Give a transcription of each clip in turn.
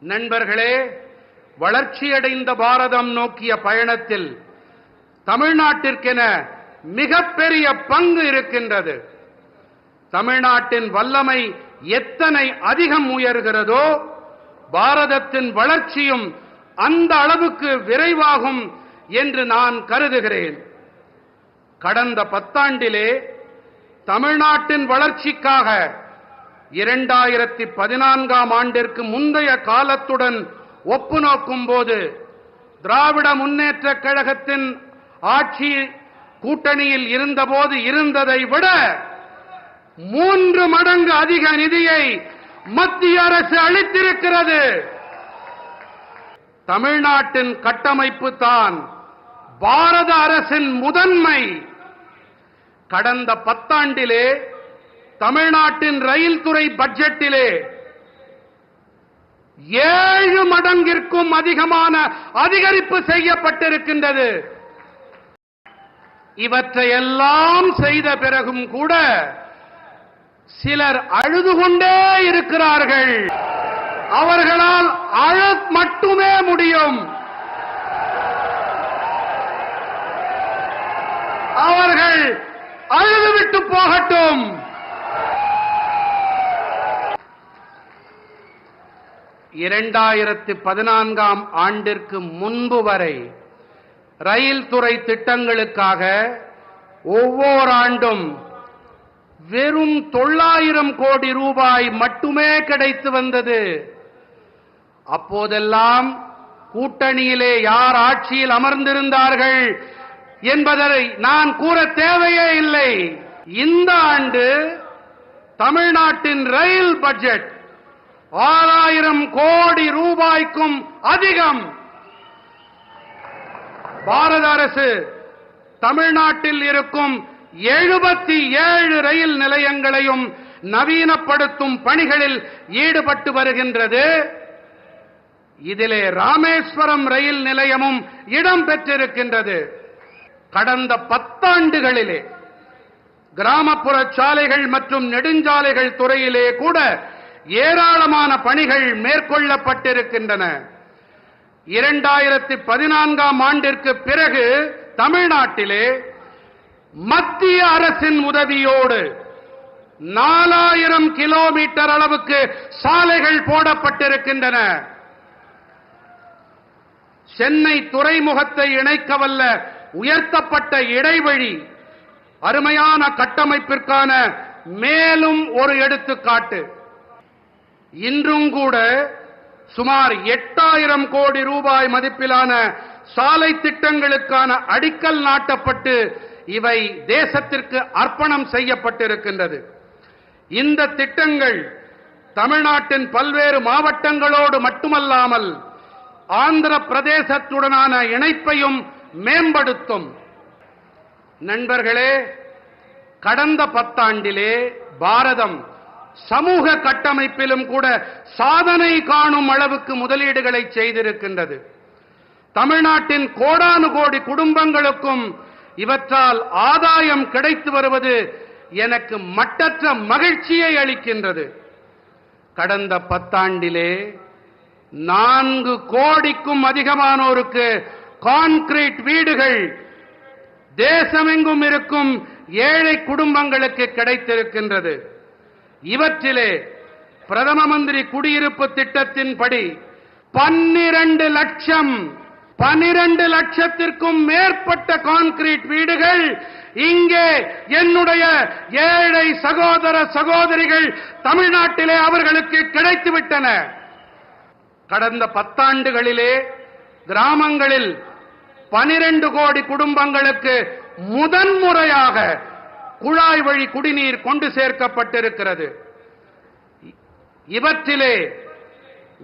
நண்பர்களே வளர்ச்சியடைந்த பாரதம் நோக்கிய பயணத்தில் தமிழ்நாட்டிற்கென மிகப்பெரிய பங்கு இருக்கின்றது. தமிழ்நாட்டின் வல்லமை எத்தனை அதிகம் உயர்கிறதோ பாரதத்தின் வளர்ச்சியும் அந்த அளவுக்கு விரைவாகும் என்று நான் கருதுகிறேன். கடந்த பத்தாண்டிலே தமிழ்நாட்டின் வளர்ச்சிக்காக இரண்டாயிரத்தி பதினான்காம் ஆண்டிற்கு முந்தைய காலத்துடன் ஒப்பு நோக்கும் போது திராவிட முன்னேற்ற கழகத்தின் ஆட்சி கூட்டணியில் இருந்தபோது இருந்ததை விட மூன்று மடங்கு அதிக நிதியை மத்திய அரசு அளித்திருக்கிறது. தமிழ்நாட்டின் கட்டமைப்பு தான் பாரத அரசின் முதன்மை. கடந்த பத்தாண்டிலே தமிழ்நாட்டின் ரயில் துறை பட்ஜெட்டிலே ஏழு மடங்கிற்கும் அதிகமான அதிகரிப்பு செய்யப்பட்டிருக்கின்றது. இவற்றையெல்லாம் செய்த பிறகும் கூட சிலர் அழுது கொண்டே இருக்கிறார்கள். அவர்களால் அழ மட்டுமே முடியும். அவர்கள் அழுதுவிட்டு போகட்டும். இரண்டாயிரத்து பதினான்காம் ஆண்டிற்கு முன்பு வரை ரயில் துறை திட்டங்களுக்காக ஒவ்வொரு ஆண்டும் வெறும் தொள்ளாயிரம் கோடி ரூபாய் மட்டுமே கிடைத்து வந்தது. அப்போதெல்லாம் கூட்டணியிலே யார் ஆட்சியில் அமர்ந்திருந்தார்கள் என்பதை நான் கூற தேவையே இல்லை. இந்த ஆண்டு தமிழ்நாட்டின் ரயில் பட்ஜெட் ஆறாயிரம் கோடி ரூபாய்க்கும் அதிகம். பாரத அரசு தமிழ்நாட்டில் இருக்கும் எழுபத்தி ஏழு ரயில் நிலையங்களையும் நவீனப்படுத்தும் பணிகளில் ஈடுபட்டு வருகின்றது. இதிலே ராமேஸ்வரம் ரயில் நிலையமும் இடம் பெற்றிருக்கின்றது. கடந்த பத்தாண்டுகளிலே கிராமப்புற சாலைகள் மற்றும் நெடுஞ்சாலைகள் துறையிலே கூட ஏராளமான பணிகள் மேற்கொள்ளப்பட்டிருக்கின்றன. இரண்டாயிரத்தி பதினான்காம் ஆண்டிற்கு பிறகு தமிழ்நாட்டிலே மத்திய அரசின் உதவியோடு நாலாயிரம் கிலோமீட்டர் அளவுக்கு சாலைகள் போடப்பட்டிருக்கின்றன. சென்னை துறைமுகத்தை இணைக்கவல்ல உயர்த்தப்பட்ட இடைவழி அருமையான கட்டமைப்பிற்கான மேலும் ஒரு எடுத்துக்காட்டு. இன்றும் கூட சுமார் எட்டாயிரம் கோடி ரூபாய் மதிப்பிலான சாலை திட்டங்களுக்கான அடிக்கல் நாட்டப்பட்டு இவை தேசத்திற்கு அர்ப்பணம் செய்யப்பட்டிருக்கின்றது. இந்த திட்டங்கள் தமிழ்நாட்டின் பல்வேறு மாவட்டங்களோடு மட்டுமல்லாமல் ஆந்திர பிரதேசத்துடனான இணைப்பையும் மேம்படுத்தும். நண்பர்களே கடந்த பத்தாண்டிலே பாரதம் சமூக கட்டமைப்பிலும் கூட சாதனை காணும் அளவுக்கு முதலீடுகளை செய்திருக்கின்றது. தமிழ்நாட்டின் கோடானு கோடி குடும்பங்களுக்கும் இவற்றால் ஆதாயம் கிடைத்து வருவது எனக்கு மட்டற்ற மகிழ்ச்சியை அளிக்கின்றது. கடந்த பத்தாண்டிலே நான்கு கோடிக்கும் அதிகமானோருக்கு கான்கிரீட் வீடுகள் தேசமெங்கும் இருக்கும் ஏழை குடும்பங்களுக்கு கிடைத்திருக்கின்றது. இவற்றிலே பிரதம மந்திரி குடியிருப்பு திட்டத்தின்படி பன்னிரண்டு லட்சம் பனிரண்டு லட்சத்திற்கும் மேற்பட்ட கான்கிரீட் வீடுகள் இங்கே என்னுடைய ஏழை சகோதர சகோதரிகள் தமிழ்நாட்டிலே அவர்களுக்கு கிடைத்துவிட்டன. கடந்த பத்தாண்டுகளிலே கிராமங்களில் பனிரெண்டு கோடி குடும்பங்களுக்கு முதன்முறையாக குழாய் வழி குடிநீர் கொண்டு சேர்க்கப்பட்டிருக்கிறது. இவற்றிலே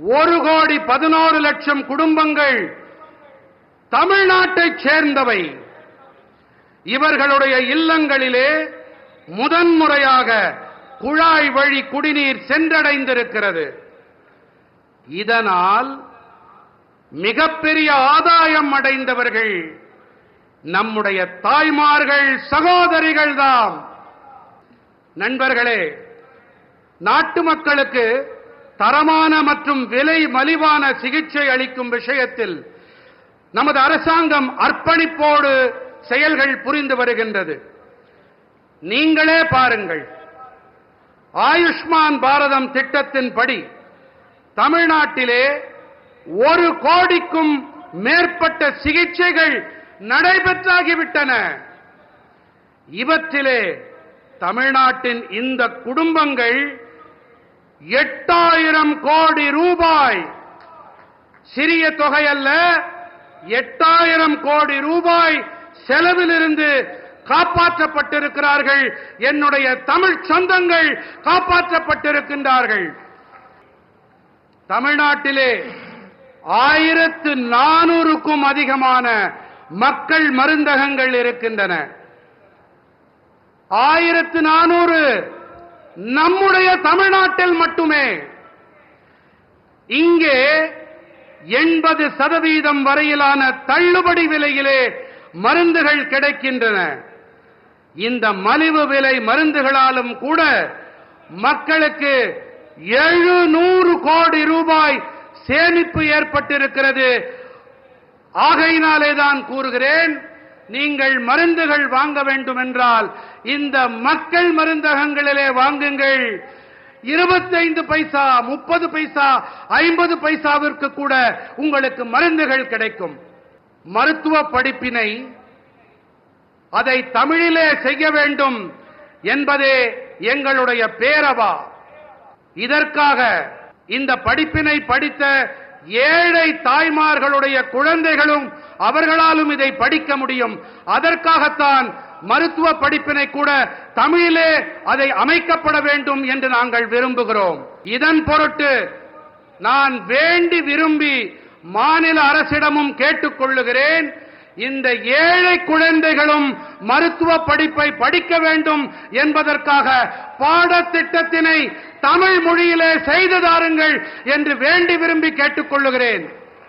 ஒரு கோடி பதினோரு லட்சம் குடும்பங்கள் தமிழ்நாட்டைச் சேர்ந்தவை. இவர்களுடைய இல்லங்களிலே முதன்முறையாக குழாய் வழி குடிநீர் சென்றடைந்திருக்கிறது. இதனால் மிகப்பெரிய ஆதாயம் அடைந்தவர்கள் நம்முடைய தாய்மார்கள் சகோதரிகள் தாம். நண்பர்களே நாட்டு மக்களுக்கு தரமான மற்றும் விலை மலிவான சிகிச்சை அளிக்கும் விஷயத்தில் நமது அரசாங்கம் அர்ப்பணிப்போடு செயல்கள் புரிந்து வருகின்றது. நீங்களே பாருங்கள். ஆயுஷ்மான் பாரதம் திட்டத்தின்படி தமிழ்நாட்டிலே ஒரு கோடிக்கும் மேற்பட்ட சிகிச்சைகள் நடைபெற்றாகிவிட்டன. இவற்றிலே தமிழ்நாட்டின் இந்த குடும்பங்கள் எட்டாயிரம் கோடி ரூபாய். சிறிய தொகை அல்ல எட்டாயிரம் கோடி ரூபாய் செலவிலிருந்து காப்பாற்றப்பட்டிருக்கிறார்கள். என்னுடைய தமிழ் சொந்தங்கள் காப்பாற்றப்பட்டிருக்கின்றார்கள். தமிழ்நாட்டிலே ஆயிரத்து நானூறுக்கும் அதிகமான மக்கள் மருந்தகங்கள் இருக்கின்றன. ஆயிரத்து நானூறு நம்முடைய தமிழ்நாட்டில் மட்டுமே இங்கே எண்பது சதவீதம் வரையிலான தள்ளுபடி விலையிலே மருந்துகள் கிடைக்கின்றன. இந்த மலிவு விலை மருந்துகளாலும் கூட மக்களுக்கு எழுநூறு கோடி ரூபாய் சேமிப்பு ஏற்பட்டிருக்கிறது. ஆகையினாலே தான் கூறுகிறேன் நீங்கள் மருந்துகள் வாங்க வேண்டும் என்றால் இந்த மக்கள் மருந்தகங்களிலே வாங்குங்கள். இருபத்தைந்து பைசா முப்பது பைசா ஐம்பது பைசாவிற்கு கூட உங்களுக்கு மருந்துகள் கிடைக்கும். மருத்துவ படிப்பினை அதை தமிழிலே செய்ய வேண்டும் என்பதே எங்களுடைய பேரவா. இதற்காக இந்த படிப்பினை படித்த ஏழை தாய்மார்களுடைய குழந்தைகளும் அவர்களாலும் இதை படிக்க முடியும். அதற்காகத்தான் மருத்துவ படிப்பினை கூட தமிழிலே அதை அமைக்கப்பட வேண்டும் என்று நாங்கள் விரும்புகிறோம். இதன் பொருட்டு நான் வேண்டி விரும்பி மாநில அரசிடமும் கேட்டுக்கொள்ளுகிறேன். இந்த ஏழை குழந்தைகளும் மருத்துவ படிப்பை படிக்க வேண்டும் என்பதற்காக பாடத்திட்டத்தினை தமிழ் மொழியிலே செய்து தாருங்கள் என்று வேண்டி விரும்பி கேட்டுக்கொள்ளுகிறேன்.